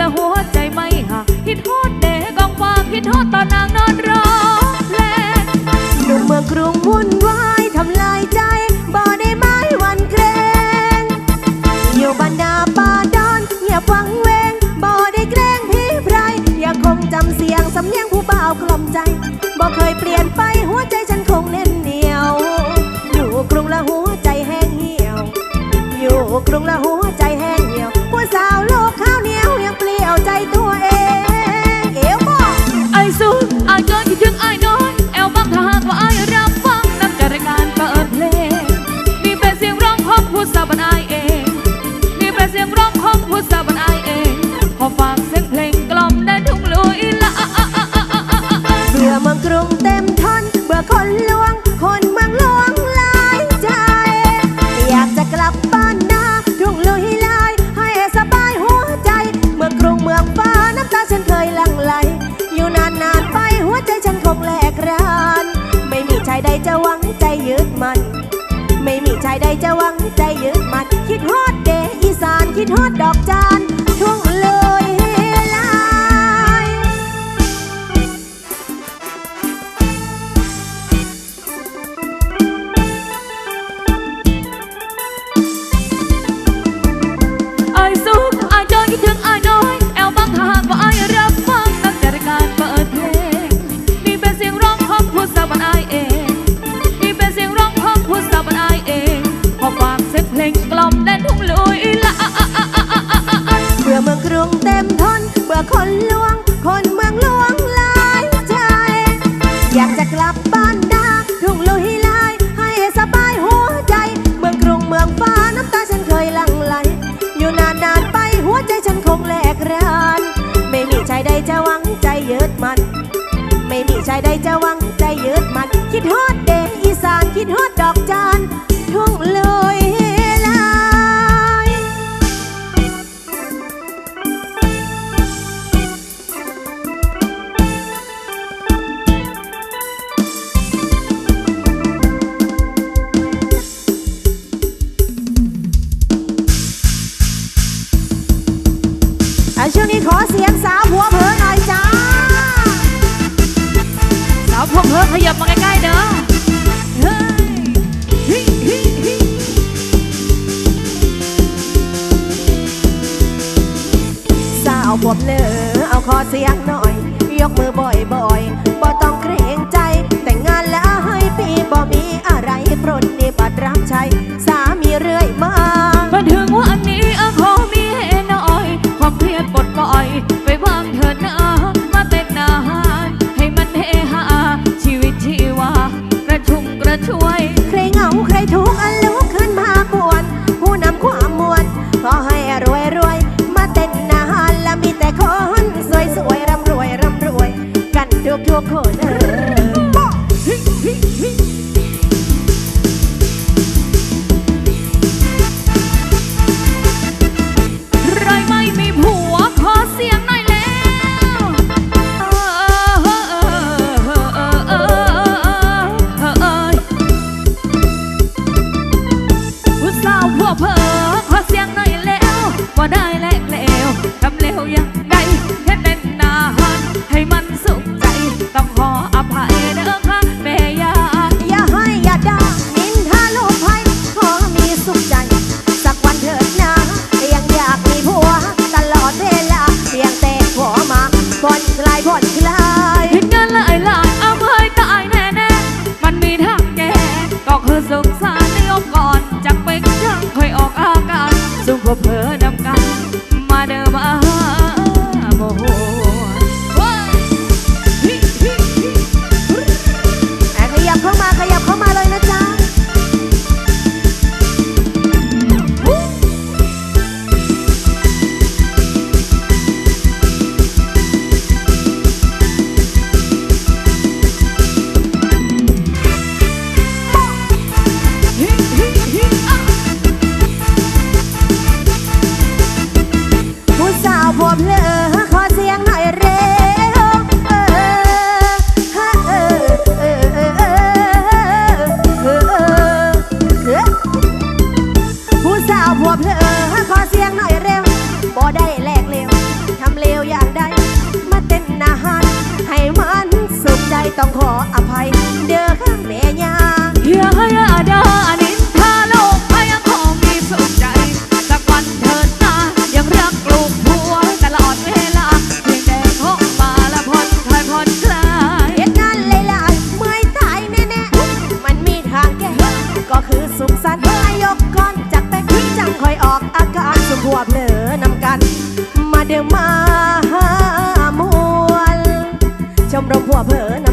ละหัวใจไม่หักคิดโทษเด็กกองฟางคิดโทษตอนนางนอนร้องเพลงหนุ่มเมืองกรุงวุ่นวายทำลายใจบ่ได้ไม้วันเกรงอยู่บรรดาป่าดอนเงียบวังเวงบ่ได้เกรงพี่ไพรยังคงจำเสียงสำเนียงผู้บ่าวกล่อมใจบ่เคยเปลี่ยนไปหัวใจฉันคงเน่นเหนียว อยู่กรุงละหัวใจแห้งเหี่ยว อยู่กรุงละหัว็มทนเบื่อคนลวง คนเมืองหลวงลายใจ อยากจะกลับบ้านนาทุ่งลุยลาย ให้สบายหัวใจ เมื่อกรุงเมืองฟ้าน้ำตาฉันเคยหลั่งไหล อยู่นานนานไปหัวใจฉันคงแหลกราน ไม่มีชายใดจะหวังใจยึดมัน ไม่มีชายใดจะหวังใจยึดมัน คิดฮอดเดอีสานคิดฮอดดอกจัน ใจฉันคงแหลกราน ไม่มีชายใดจะหวังใจเยิดมัน ไม่มีชายใดจะหวังใจเยิดมัน คิดฮอดเดอีสานคิดฮอดดอกจัน ช่วงนี้ขอเสียงสาวผัวเพิงหน่อยจ้า สาวผัวเพิงขยับมาใกล้ๆเด้อเฮ้ยสาวผัวเลอเอาขอเสียงหน่อย ยกมือบ่อย ชมรมหัวเผอน